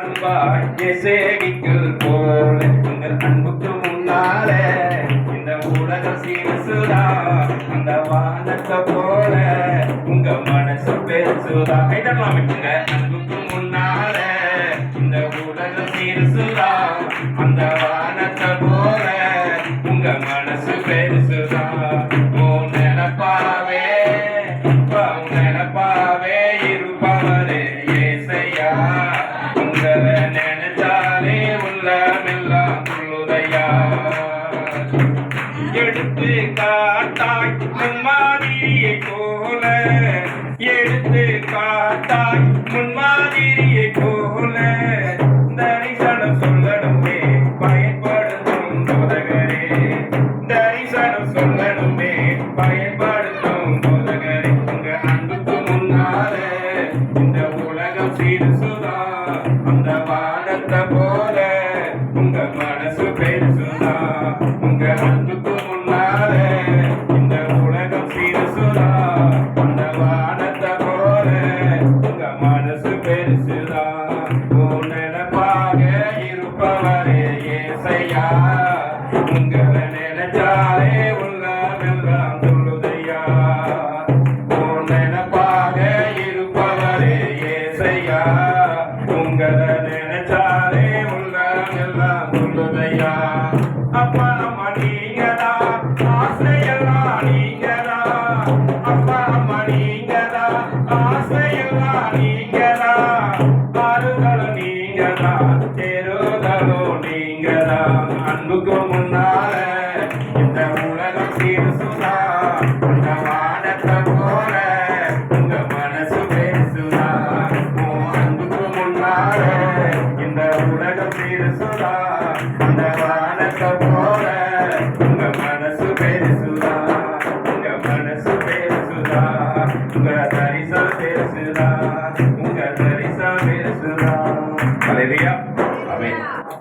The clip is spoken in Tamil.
அன்பாகிய சேடிக்குள் போல உங்கள் அன்புக்கு முன்னால. இந்த உலகம் சிறுசுதா அந்த வானத்தை போல. உங்க மனசு பெருசுதா. கைதட்டலாம் விட்டுங்க. அன்புக்கு முன்னால. இந்த உலகம் சிறுசுதா அந்த வானத்தை போல. உங்க மனசு பெருசுதா. ஓ நினப்பாவே உன் நினப்பாவே இருப்பவரே எடுத்து காட்டாய் முன்மாதிரியை போல. எடுத்து காட்டாய் முன்மாதிரியை போல. தரிசனம் சொல்லணுமே பயன்படுத்தும் போதகரே. தரிசனம் சொல்லணுமே பயன்படுத்தும் போதகரே. உங்க அன்புக்கு முன்னால இந்த உலகம் சிறுசுதா. அந்த வானத்தை போல உங்க மனசு பெருசுதா. உங்க அன்புக்கு நினைப்பாக இருப்பவரே ஏசையா. உங்களை நினைச்சாலே உள்ளமெல்லாம் சொல்லுதையா. உன் இருப்பவரே ஏசையா. உங்களை நினைச்சாலே உள்ளமெல்லாம் சொல்லுதையா. ஆறுதலும் நீங்கதான் தேறுதலும் நீங்கதான் அன்புக்கு முன்னால இந்த உலகம் சீர்சுதா இந்த வானத்தை போல உங்க மனசு பேசுதா. உன் அன்புக்கு முன்னால இந்த உலகம் சீர்சுதா இந்த வானத்தை போல உங்க மனசு பேசுதா. உங்க மனசு பேசுதா. உங்க தரிசனம் alegría. Amén.